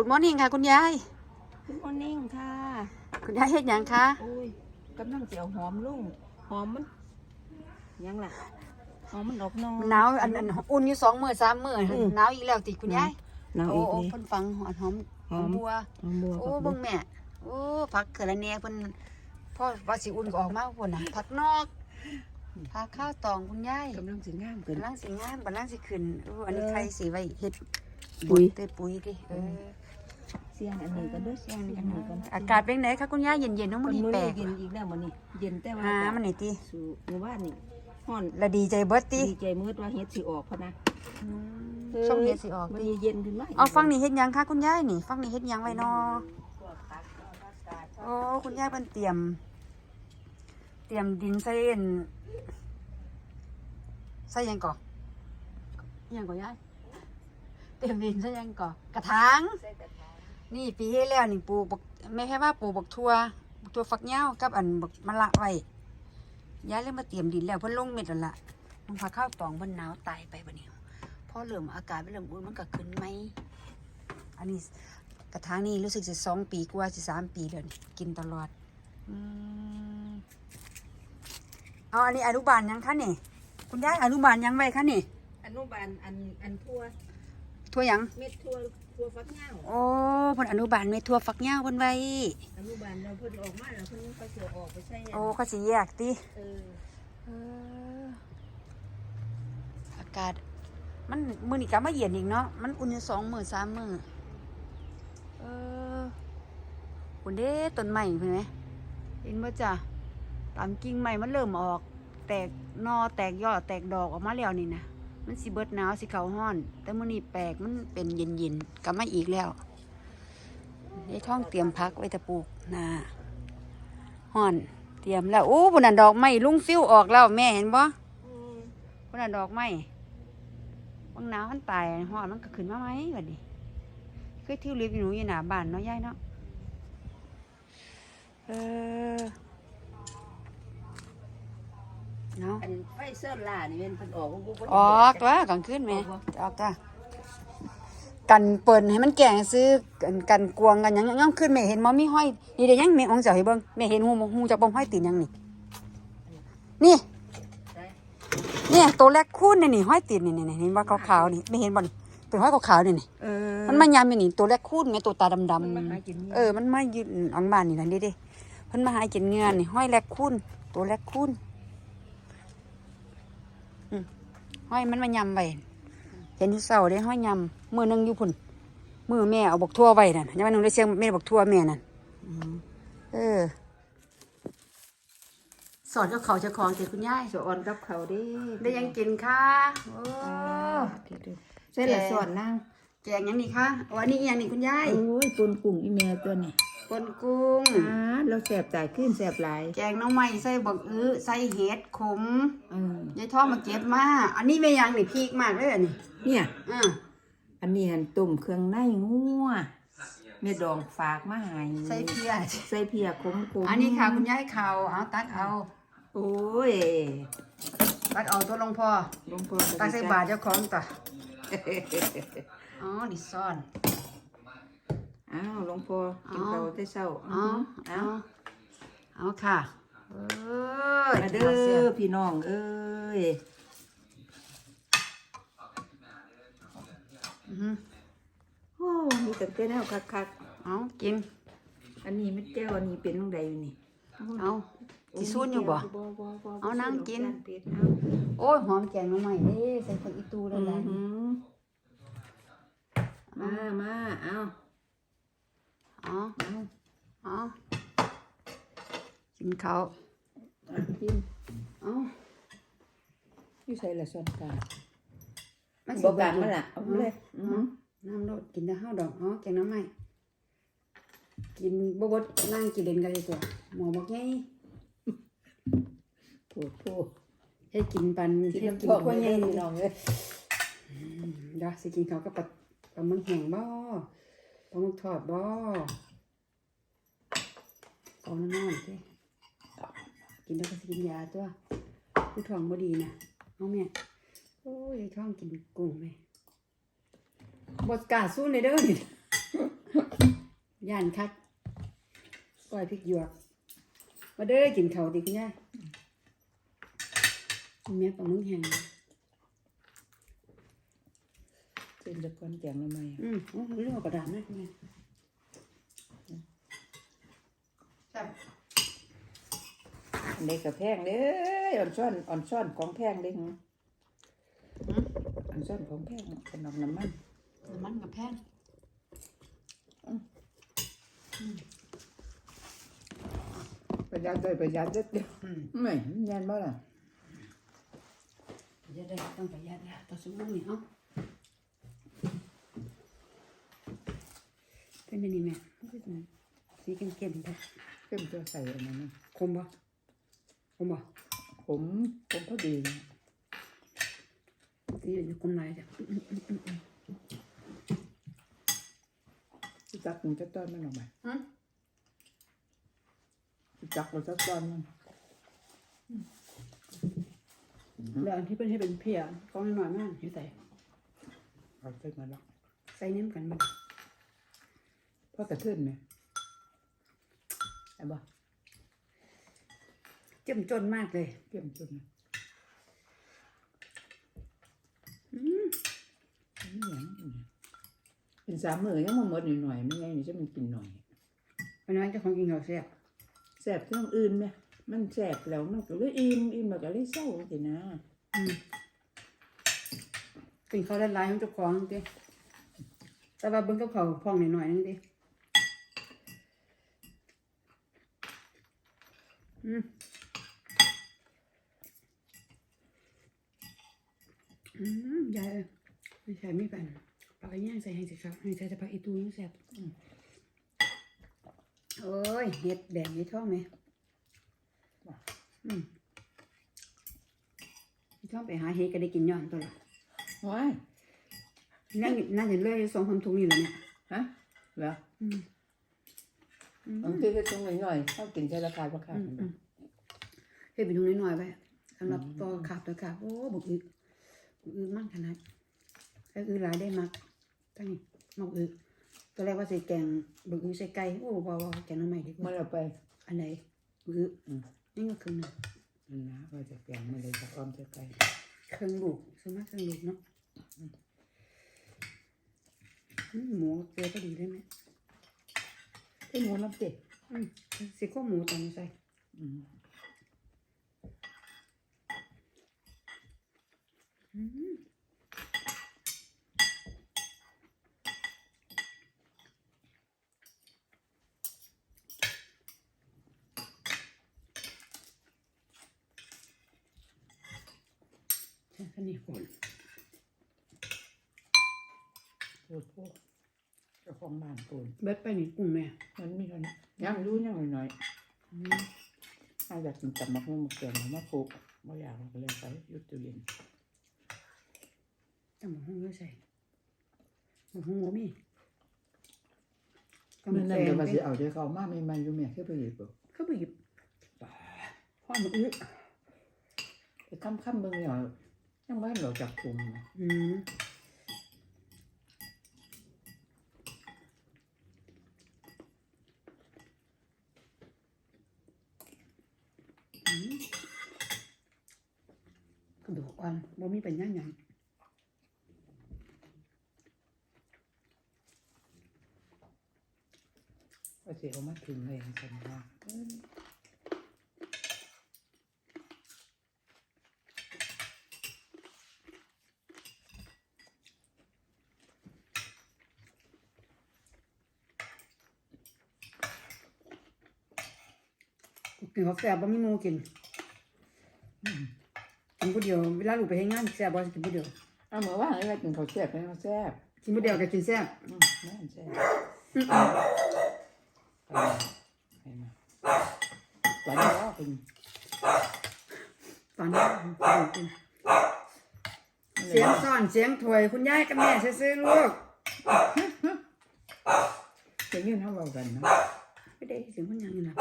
กูดมอร์นิ่งค่ะ คุณยาย คุณมอนิ่งค่ะคุณยายเฮ็ดหยังคะโอ้ยกำลังจะเอาหอมลงหอมมันยังล่ะหอมมันออกนอมันหนาวอันอันอุ่นอยู่สองมื้อสามมื้ออืมหนาวอีกแล้วติคุณยายหนาวโอ้อีกโอ้นี่ เพิ่นฟังหอมหอมหอม บัว หอมบัวโอ้กับเบิ่งแม่ โอ้ผักเขือละแหน่เพิ่นพ่อว่าสิอุ่นก็ออกมาพุ่นน่ะผักนอกผักข้าวตองคุณยายกำลังสิงามเกิน กำลังสิงามกำลังสิขึ้นโอ้อันนี้ใครสิไว้เฮ็ดปุ๋ย เตยปุ๋ยดิเออ เสียงอันนี้กันด้วยเสียงอันนี้กันอากาศเป็นไงคะคุณยายเย็นๆเน้องมัมันนนี่มื้อแปลนี้กเย็นอีกแล้วมื้อนี้เย็นแต่ว่าหามันนี่ติสู่หมู่บ้านนี่ฮ้อนละดีใจเบิดติดีใจมืดว่าเฮ็ดสิออกพะนะอืมช่องเฮ็ดสิออกมันติเย็นขึ้นมาเอาฟังนี่เฮ็ดหยังคะคุณยายนี่ฟังนี่เฮ็ดหยังไว้นอโอ้คุณยายเพิ่นเตรียม เตรียมดินใส่เอ็นใส่หยังก่ออิหยังก่อยายเตรียมดินใส่หยังก่อกระถาง นี่ปีที่แล้วนี่ปลูกบักไม่แค่ว่าปลูกบักทั่วบักทั่วฝักยาวกับอันบักมะละไว้ย้ายเลยมาเตรียมดินแล้วเพิ่นลงเม็ดแล้วล่ะมันพาข้าวตองเพิ่นหนาวตายไปบัดนี้พอเริ่มอากาศมันเริ่มอุ่นมันก็ขึ้นไหมอันนี้กระถางนี่รู้สึกจะสองปีกว่าสิสามปีแล้วนี่กินตลอดอืมเอาอันนี้อนุบาลยังคะนี่คุณยายอนุบาลยังไว้คะนี่อนุบาลอันอันทั่วทั่วหยังเม็ดทั่ว ทั่วฟักยาวโอ้เพิ่นอนุบาลไม่ทั่วฝักยาวเพิ่นไว้ อนุบาลเราเพิ่นออกมาแล้วเพิ่นก็สิออกไปใส่อันโอ้เขาสิแยกติเออเอออากาศ มันมือนี่ก็มาเย็นอีกเนาะ มันอุ่นอยู่สองมือสามมือเออคุณเด้ต้นใหม่เห็นไหมเห็นบ่จ้ะตามกิ่งใหม่มันเริ่มออก แตกหนอแตกยอดแตกดอกออกมาแล้วนี่นะ มันสิเบิดหนาวสิเขาห้อน แต่มื้อนี้แปลกมันเป็นเย็นๆกลับมาอีกแล้วไอ้ท้องเตรียมพักไว้ตะปลูกนาห้อน เตรียมแล้วโอ้บุนันดอกไม้ลุงฟิวออกแล้วแม่เห็นบ่บุนันดอกไม้บางหนาวมันตายหอดมันก็ขึ้นมาไหมบัดนี้คือทิวลิปอยู่หนูอยู่หน้าบ้านเนาะยายเนาะเออ เนาะอันไฟเสื้อลานี่เป็นเพิ่นออกบ่บ่ออกตัวกลางคืนแม่ออกจ้ะกันเปิดให้มันแก่งซื้อกันกันกวงกันหยังย่ำขึ้นแม่เห็นบ่มีห้อยนี่เดี๋ยวยังแม่องเจ้าให้เบิ่งแม่เห็นหูหูจักบ่ห้อยตีนยังนี่นี่ใช่เนี่ยตัวแรกคูนนี่นี่ห้อยตีนนี่นี่นี่เห็นว่าขาวๆนี่ไม่เห็นบ่นี่เป็นห้อยขาวๆนี่นี่เออมันมายามอยู่นี่ตัวแรกคูนไงตัวตาดำมันมาหากินนี่ๆเออมันมายืนอังบ้านนี่นั่นดิเด้เพิ่นมาหากินเงินนี่ห้อยแรกคูนตัวแรกคูนอืม ห้อยมันมายำไว้เห็นที่เสาได้ห้อยยำมือหนึงอยู่พุ่นมือแม่เอาบกทั่วไว้นั่นยังไม่นึงได้เสียงแม่บกทั่วแม่นั่นอืมเออสอนเจ้าเขาเจ้าของเจ้คุณยายสะออนกับเขาเด้ได้ยังกินค่ะโอ้ใส่ละสอนนางแกงยังนี่คะอ๋ออันนี้อีหยังนี่คุณยายโอ้ยตุนกุ้งอีแม่ตัวนี้ ปนกุ้ง อ่าเราแสบจ่ายขึ้นแสบหลายแกงหน้องไม้ใส่บักอื้อใส่เห็ดขมอืมยายทอดมาเก็บมา อันนี้ไม่ยังนี่พีกมากเลยอันนี้เนี่ย อ่าอันนี้หันตุ่มเครื่องในงัวแม่ดองฝากมาให้ใส่เพียใส่เพียขมๆอันนี้ค่ะคุณยายเขาเอาตักเอา โอ้ยตักเอาตัวลงพอหลวงพ่อตักใส่บาทเจ้าของต่อ อ๋อนี่ซ่อน อ้าวหลวงพ่อกินข้าวแต่เช้าอ๋อเอาเอาเอาค่ะเออมาเด้อพี่น้องเอ้ยอือหือโอ้มีแต่แนวคักเอากินๆอันนี้ไม่แก้วอันนี้เป็นลงใดอยู่นี่เอาสิซูนอยู่บ่บ่บ่บ่เอานั่งกินเป็ดเอาโอ้ยหอมแกงหน้องไม้เด้ใส่ผักอีตูได้อืหลายอหือมามาเอา อ๋อเอาอ๋อกินข้าวเอากินเอ๋ออยู่ใส่ละส่วนกลางมันบ่สิกลางเบิมาดล่ะเอาเลยอือหือน้ำโดดกินแต่ข้าวดอกอ๋อแกงหน้ำไม้กินบ่บดนั่งกินเล่นกันเลยตัวหมอบอกไงถูกถูกให้กินปันกินให้น้ำกินท่วมขั้วไม่ไงได้พี่น้องเลยเดี๋ยวสิกินข้าวกับปลาปลาหมึกแห้งบ่ ปลาหมึกทอดบ่เอาน้ำนอนสิกินแล้วก็สกินยาตัวผู้ท้องบ่ดีนะเอาแม่โอ้ยท้องกินกุ้งแม่บดกาสู้ในเด้อนี่ย่านคักก้อยพริกหยวกมาเด้อกินข้าดีคุณยายแม่ปลาหมึกแห้ง เป็นตะกอนแกงละไมอืมโอ้เรื่องเอากระดาษนะคุณแม่จับอันนี้ก็แพงเด้ออ่อนซ่อนอ่อนซ่อนของแพงเด้งอ่อนซ่อนของแพงขนมน้ำมันน้ำมันกับแพงประหยัดได้ประหยัดเด็ดเดียวอืมไม่แน่นบ่ล่ะประหยัดได้ต้องประหยัดนะต่อสู้นี่เอ้า เป็นอันนี้แม่สีเข้มๆแท้เข้มจะใส่อันนั้นนะคมบ่คมบ่ผมผมพอดีนะสีอยู่คมไหนจ้ะรู้จักมันจะต้อนมันออกมาฮะรู้จักมันจะต้อนมันแล้วอันที่เป็นให้เป็นเพียก้อนน้อยๆมากอยู่ใส่เอาใส่มาแล้วใส่นิ้มกันมัน พอกระเทือนไหมไอ้บ่เจ้มจนมากเลยเข้มจนนะอืมนี่หยังนี่เป็นสามมือยังมาหมดหน่อยๆไม่ไงนี่จะมันกินหน่อยวันนั้นเจ้าของกินข้าวแซ่บแสบเครื่องอื่นไหมมันแสบแล้วมันก็เลยอิ่มอิ่มแล้วก็เลยเศร้าสินะอืมกินข้าวได้หลายของเจ้าของดิแต่ว่าเบิ่งกับเขาวพองหน่อยๆนึงดิ อืมอืมยายเอ้ยไม่ใช่ไม่เป็นปลากระย่างใส่ให้สิครับให้ใส่แต่ปลาอีตูยังแซ่บอืมโอ้ยเห็ดแดงเห็ดท้องไหมอืมเห็ดท้องไปหาเห็ดก็ได้กินย้อนตัวละว้ายนั่งนั่งเห็นเลยสองคนทุกนี่แหละเนี่ยฮะเหรออืมอื มบางทีก็ตรงหน่อยๆเข้ากินใช้ราคาราคาอืมอืมเฮ็ดเป็นทุกน้อยๆไปสำหรับต่อขาบต่อขาบโอ้บุกอึบุกอึมากขนาดแต่อึหลายได้มากตั้งนี้มากอึตอนแรกว่าใส่แกงบุกอึใส่ไก่โอ้บ่บ่แกงน้ำใหม่ดีกมันว่าเอาไป อันไหนบุกอึอืม นี่ก็ครึ่งหนึ่งมันนะก็จะแกงมาเลยจะอ้อมจะไกลครึ่งลูกสวนมากครึ่งลูกเนาะอืมหมูเกลือพอดีเลยไหม ไอ้หมูน้ำเจ็ดอืมสิโครงหมูตอนนี้ใส่อืมอืมใช่คันนี้คน โอ้โหเจ้า ของบ้านโกนเบ็ดไปนี่กุ้งแม่มันมีเท่านี้ยังรู้ยังหน่อยอืมๆถ้าอยากกินตับมักมุ่งมักเกลือมาปลูกไม่อยากเราก็เลยไปอยุดตู้เย็นแต่หมูหุ้งไม่ใส่หมูหุ้งบ่มีก็เมื่อแซนั้นเดี๋ยวงมาไปสิเอาเดี๋ยวเขามาใหม่ๆอยู่แม่แค่ไปหยิบเอาเข้าไปหยิบพ่อหมูอื้อไปค้ำๆเบิ่งเนี่ยยังบ้านเราจับกลุ่มนะอืมอืมกระดูกอ่อน บ่มีเป็นย่างหยังก็เสียเอามาถึงเลยสันว่าเอ้ยกินข้าวแซ่บบ่มีหมูกินอืมกิ นผู้เดียวเวลาลูกไปเฮ็ดงานแซ่บบ่สิกินผู้เดียวเอาเมื่อว่างอะไรกินข้าวแซ่บไหมข้าวแซ่บกินผู้เดียวก็กินแซ่บอืมแม่นแซ่บไปมาไปมาหวานแล้วเป็นตอนนี้กินเสียงซ่อนเสียงถวยคุณยายกับแม่ซื่อๆลูกเสียงยืนเท่าเรากันนะไม่ได้เสียงคุณยังนี่นะ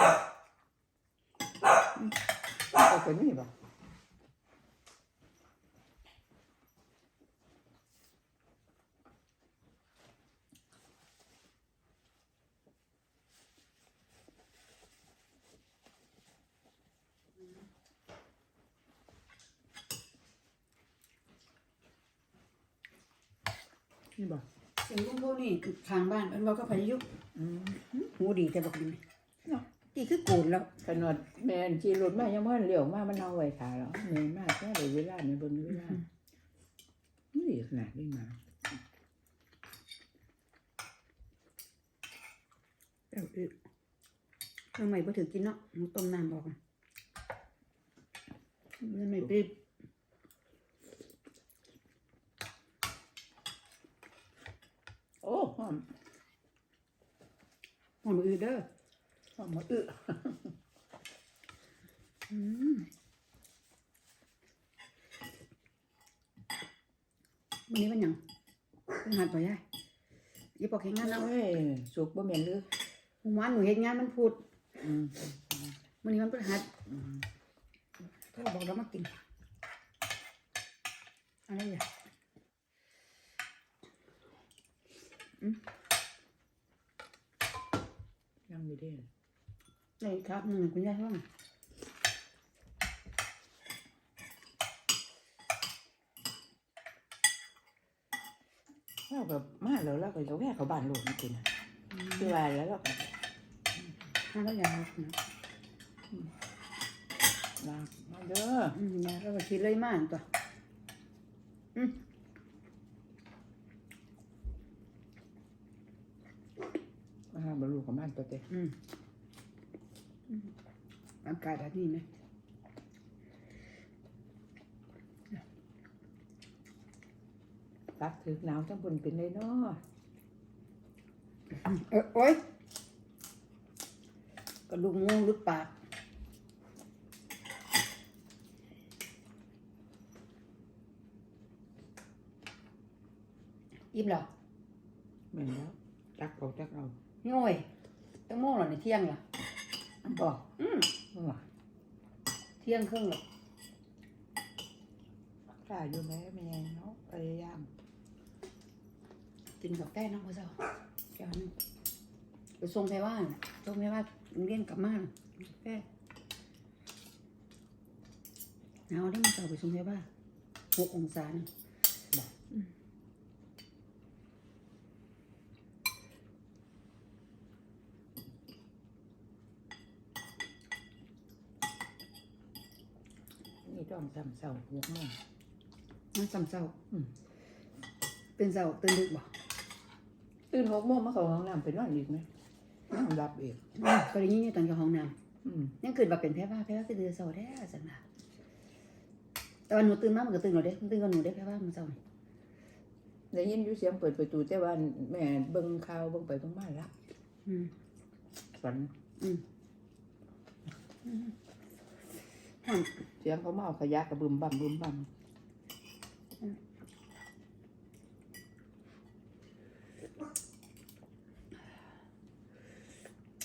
เอาไปนี่บ่ นี่บอกเสียงลุงโทนี่ทางบ้านมันบอกก็พายุอืมหูดีแต่บอกดีไหมเนาะดีคือโกนแล้วขนาดแม่นขี่รถมายังมันเลี้ยวมามันเอาไว้ขาแล้วเหนื่อยมากแค่เลยเวลาในเบิ่งเวลานี่ขนาดนี้มาเอ้าเอ้ยทำไมบ่ถือกินเนาะหนูต้มน้ำบอกอะมันไม่ปิด อ้หอมหอมอืดเด้อหอมหมดอึอืมวันนี้วันหยังเป็นหัดบ่ยายอีปอกเฮ็ดงานเนาะเอ้ยสุกบ่แม่นหรือเมื่อวานหนูเฮ็ดงานมันพูดอืมวันนี้มันเป็นหัดอืมก็บอกเรามากินอะไรอะ ยังไม่ได้อะไรครับหนึ่งคุณยายว่าไงเราแบบมาแล้วเราก็จะแวะเขาบ้านโลกนี่กินน่ะคือว่าแล้วเราก็ห้าแล้วยายครับนะลามาเด้ออืมยายเราก็คิดเลยมากตัวอืม มา หาบรรลุของบ้านตัวเต้อืมอืมอากาศแบบนี้นะตักถือหนาวทั้งบนเป็นเลยเนาะเออโอ๊ยกระดูกงูหรือปากอิ่มแล้วแม่นแล้วตักเอาตักเอา ง่อยตั้งโมงเหรอในเที่ยงเหรอบอกอืมว่าเที่ยงครึ่งเหรอกล้าอยู่ไหมแม่เนาะพยายามกินกับแป้งน้องพ่อเจ้าแก้วหนึงไปส่งไทว่านส่งไทว่านโรงเรียนกลับมาแป้งหนาวได้มาเจ้าไปส่งไทว่านหกองศาน่ะ นี่ต้องทำเสาหัวโมงน้ำซ้ำเจ้าอืมเป็นเจ้าตื่นดึกบ่ตื่นหกโมงมาเข้าห้องน้ำไปนอนอีกไหมนอนหลับอีกอืมก็ได้ยินอยู่ตอนกับห้องน้อืมำยังเกิดมาเป็นแพ้ว่าแพ้ว่าคือเดือเสาแท้สันนะแต่ว่าหนูตื่นมามันก็ตื่นหนูเด้มันตื่นกับหนูเด้แพ้ว่ามันเสานี่ได้ยินอยู่เสียงเปิดประตูแต่ว่าแม่เบิ่งข่าวเบิ่งไปเบิ่งมาละอืมฝันอืมอืมหอน เสียงเขามาเอาขยะกระบึมบั่มบึมบั่ม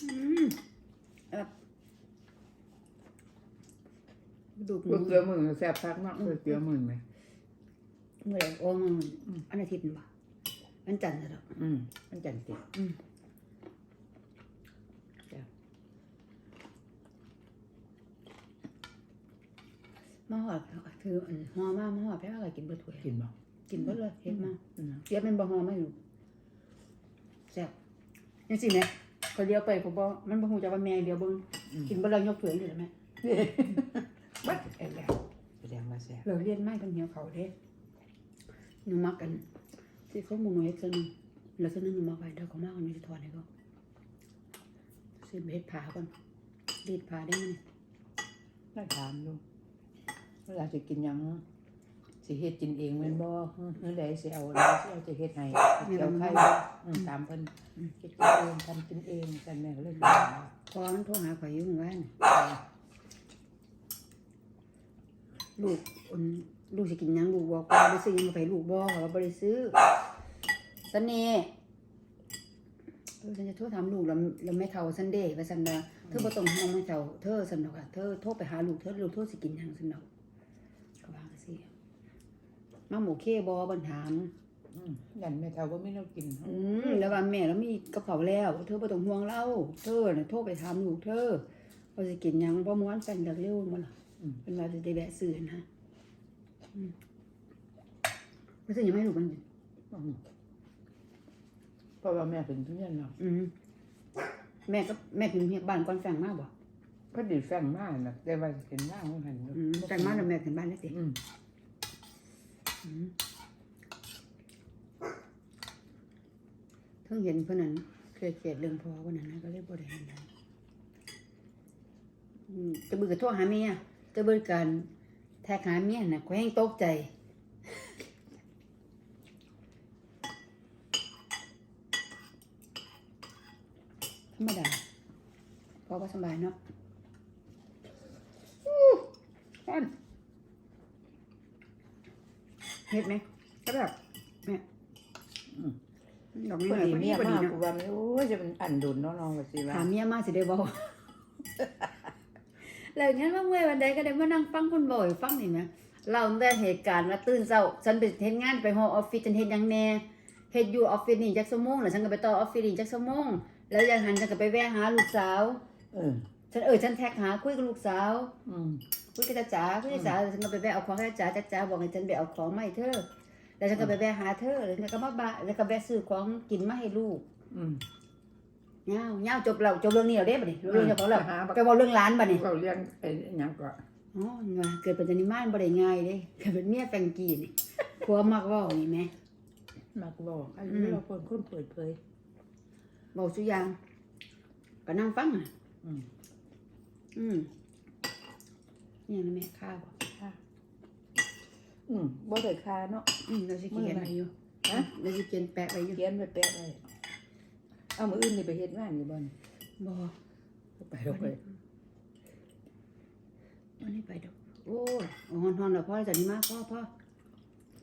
อืมแบบดูหนูก๋วยเตี๋ยวมึงแซ่บคักเนาะก๋วยเตี๋ยวมึงไหมเมื่อไหร่โอ้มึงอันอาทิตย์นี่บ่วันจันทร์น่ะดอกอืมมันจันติอืม จ้ะ มาหอดคืออันหอมามาหอดแพ้ว่าก็กินเบิดถ้วยกินบ่กินเบิดเลยเฮ็ดมาอืมเสียเป็นบ่หอมาอยู่แซ่บจังซี่แหม่เขาเดียวไปเขาบ่มันบ่ฮู้จักว่าแม่เดียวเบิ่งกินบ่แล้วยกถ้วยนี่แหละแม่บัดเอ็ดแล้วแสดงว่าแซ่บเราเรียนไม่กันเหี่ยวเขาเด้หนูมักกัน ที่เขาหมูหนูเอ็กซ์นึงแล้วซะนึงหนูมักไว้เดี๋ยวเขามาเอาหนูจะถอดให้เขาซื้อเฮ็ดผ้าก่อนรีดผ้าได้มั้ยน่าถามดู เวลาจะกินหยังสิเฮ็ดกินเองแม่นบ่เมื่อใดสิเอาอะไรสิเอาจะเฮ็ดให้เกี่ยวไข่บ่อืมตามเพิ่นเฮ็ดกินเองทำกินเองกันแม่ก็เลยบอกว่าพอมันโทรหาข่อยอยู่หมู่บ้านลูกอุ่นลูกสิกินหยังลูกบอกว่าบ่ได้ซื้อหยังมาไปลูกบอกว่าบ่ได้ซื้อเสน่ห์เออฉันจะโทรถามลูกแล้วแล้วแม่เฒ่าซันเดย์ว่าซั่นว่าเธอบ่ต้องห่วงแม่เฒ่าเธอซั่นดอกอะเธอโทรไปหาลูกเธอลูกโทรสิกินหยังซั่นดอกก็ว่าจังซี่ มาหมูเคบ่บันถามอืมยันแม่เฒ่าบ่มีแนวกินอืมแล้วว่าแม่แล้วมีกระเป๋าแล้ว เธอบ่ต้องห่วงเราเธอน่ะโทรไปถามลูกเธอว่าสิกินหยังบ่ม้วนแต่งจากเร็วบ่ล่ะอืมเป็นว่าจะได้แวะซื้อนะอืมบ่ซื้อหยังไม่รู้มันอืมเพราะว่าแม่เป็นทุเรียนเนาะอืมแม่ก็แม่ถึงเฮียบ้านก่อนแฟงมากบ่ก็ดีแฟงมากนะแต่ว่าเห็นว่างมันหันอยู่อืมแฟงมากแล้วแม่ถึงบ้านได้สิอืม อืมเพิ่งเห็นเพิ่นนั้นเคยเกลียดเรื่องพอวันนั้นนะก็เลยบ่ได้เห็นนั้นจะบื่อโทรหาเมียจะบื่อการแท็กหาเมียน่ะก็แห้งตกใจธรรมดาพอก็สบายเนาะอู้ร้อน เห็ดไหมก็แบบแม่ดอกพนี้อหน่อยดีพอดีเมียพอดีมากเนาะกูว่าไม่โอ้ยจะเป็นอันดุนเนาะน้องว่าสิว่าถามเมียมาสิได้บอกแล้วงั้นว่าเมื่อวันใดก็ได้มานั่งฟังคุณบ่อยฟังนี่ไหมเราตั้งแต่เหตุการณ์มาตื่นเช้าฉันไปเฮ็ดงานไปหอออฟฟิศฉันเฮ็ดหยังแหน่เฮ็ดอยู่ออฟฟิศนี่จักชั่วโมงแล้วฉันก็ไปต่อออฟฟิศนี่จักชั่วโมงแล้วยังหันฉันก็ไปแวะหาลูกสาว เออ ฉันเออฉันแท็กหาคุยกับลูกสาวอืมคุยกับจ้าจ๋าคุยกับจ๋าฉันก็ไปแวะเอาของให้จ๋าจ๋าจ๋าบอกให้ฉันไปเอาของมาให้เธอ แล้วฉันก็ไปแวะหาเธอแล้วฉันก็มาบะแล้วก็แวะซื้อของกินมาให้ลูกอืมเงาเงาจบแล้วจบเรื่องนี้แล้วเด้บัดนี้เรื่องเฉพาะแล้วหาบักไปบอกเรื่องร้านบัดนี้เราเรียนไอ้หยังก็อ๋อว่าเกิดเป็นจันิมานบ่ได้ง่ายเด้เกิดเป็นเมียแฟงกีนี่ผัวมักเว้านี่แหมมักบอกอันอืนี้มเราคนคนเปิดเผยเว้าสุอย่างก็นั่งฟังอะ อืมอืมนี่นะแม่ข้าวบ่ค่ะ อืมบ่ได้ค่าเนาะ อืมเราสิเขียนไว้อยู่ฮะ เราสิเขียนแปะไว้อยู่เขียนไว้แปะไว้เอามืออื่นนี่ไปเฮ็ดงานนี่บ่นบ่ไปเราไปวันนี้ไปดอกโอ้ยเอาฮอนๆแล้วพ่อจันิมาพ่อพ่อ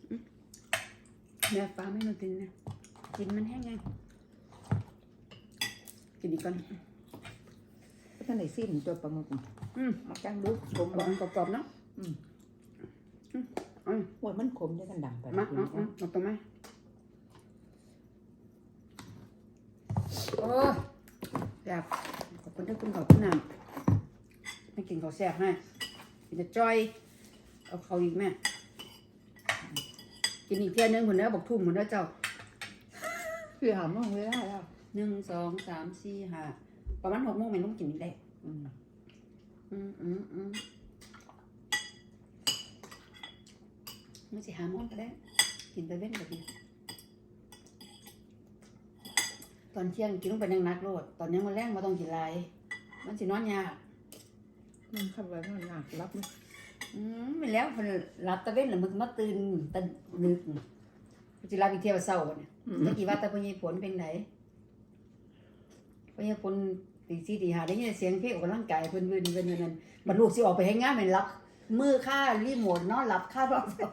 อืมแม่ฟ้าไม่มากินนะกินมันแห้งไงกินอีกก่อน ท่านไหนสิ้นตัวปลาหมึกอืมมาจังดูขมกรบ่อบกรอบๆเนาะอืมอืมโอ้ยมันขมด้วยกันดังไปมาเอาเอาเอาตัวมโอ้ยแซ่บขอบคุณที่คุณขอบคุณน้ำให้กินข้าวแซ่บให้กินจะจ้อย เอาเขาอีกแม่ กินอีกเที่ยนึงคนแล้วบอกทุ่มคนแล้วเจ้า คือหาโมงเวลาแล้วหนึ่งสองสามสี่ห้า ประมาณหกโมงแม่ต้องกินอีกได้อืมอืมอืมอืมมันสิหาโมงก็ได้ กินไปเว้นก็ดีตอนเที่ยงกินลงไปนั่งนักโลด ตอนนี้มันแรงมาต้องกินหลายมันสินอนยากมันเข้าไปมันหนักรับมั้ยอืมไปแล้วมันรับตะเว้นหรือมึงมาตื่นตะดึกมันสิรับอีกเที่ยวเศร้าเนี่ยอืมตะกี้ว่าแต่พญผลเป็นไหนพญผล ตีสี่ตีห้าได้ยินเสียงเพลงออกกำลังกายเพิ่นเพิ่นเพิ่นเพิ่นนั่นบรรลุสิออกไปให้งานแม่นรับ มือค่ารีโมทเนาะรับค่ารอบสอง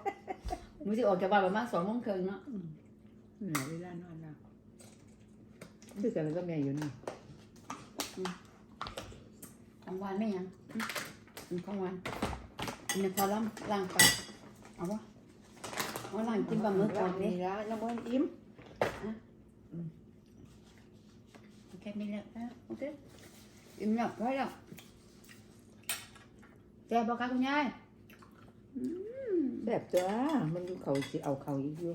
มือสิออกจากบ้านประมาณสองโมงครึ่งเนาะเหนื่อยเวลานอนแล้วคือกันแล้วก็แม่อยู่นี่ของหวานไม่ยังอืมของหวานกินในคอลัมน์ล้างปากเอาวะเอาล้างกินปลาหมึกก่อนนี่นี่ละน้ำมันอิ่ม โอเคไม่แล้วนะโอเคอิ่มแล้วพอแล้วแซ่บบ่คะคุณยายแบบจ้ามันอยู่เขาสิเอาเขาอีกอยู่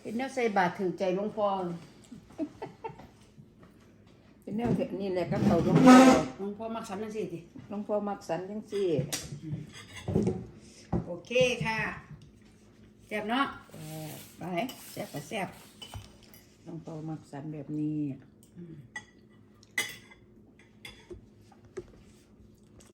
เห็นแนวใส่บาตรถือใจหลวงพ่อเป็นแนวเทคนี่แหละก็เขาหลวงพ่อหลวงพ่อมักสันนั่นสิสิหลวงพ่อมักสันจังซี่ โอเคค่ะแซ่บเนาะแต่ไปแซ่บก็แซ่บหลวงพ่อมักสันแบบนี้ Mm-hmm.